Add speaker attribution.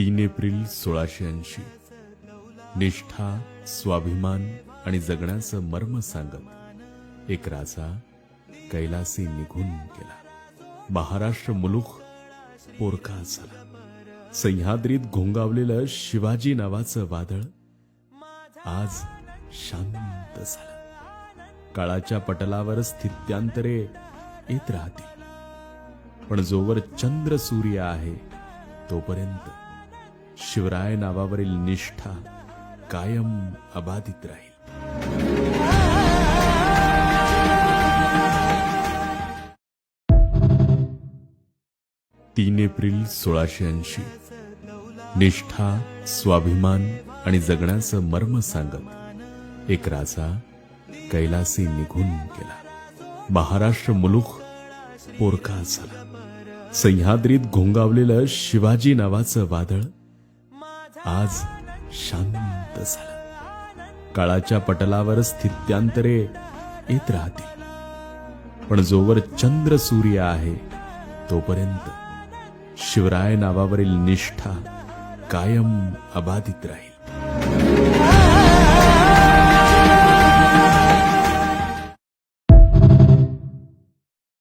Speaker 1: तीन एप्रिल सोळाशे ऐंशी. निष्ठा स्वाभिमान आणि जगण्याचं मर्म सांगत एक राजा कैलासी निघून गेला. महाराष्ट्र मुलुख पोरका झाला. सह्याद्रीत घोंगावलेलं शिवाजी नावाचं वादळ आज शांत झालं. काळाच्या पटलावर स्थित्यांतरे येत राहतील. पण जोवर चंद्र सूर्य आहे तोपर्यंत शिवराय नावावरील निष्ठा कायम अबाधित राहील. तीन एप्रिल सोळाशे ऐंशी. निष्ठा स्वाभिमान आणि जगण्याचं मर्म सांगत एक राजा कैलासी निघून गेला. महाराष्ट्र मुलुख पोरका झाला. सह्याद्रीत घोंगावलेलं शिवाजी नावाचं वादळ आज शांत झालं. काळाच्या पटलावर स्थित्यांतरे येत राहतील. पण जोवर चंद्र सूर्य आहे तोपर्यंत शिवराय नावावरील निष्ठा कायम अबाधित राहील.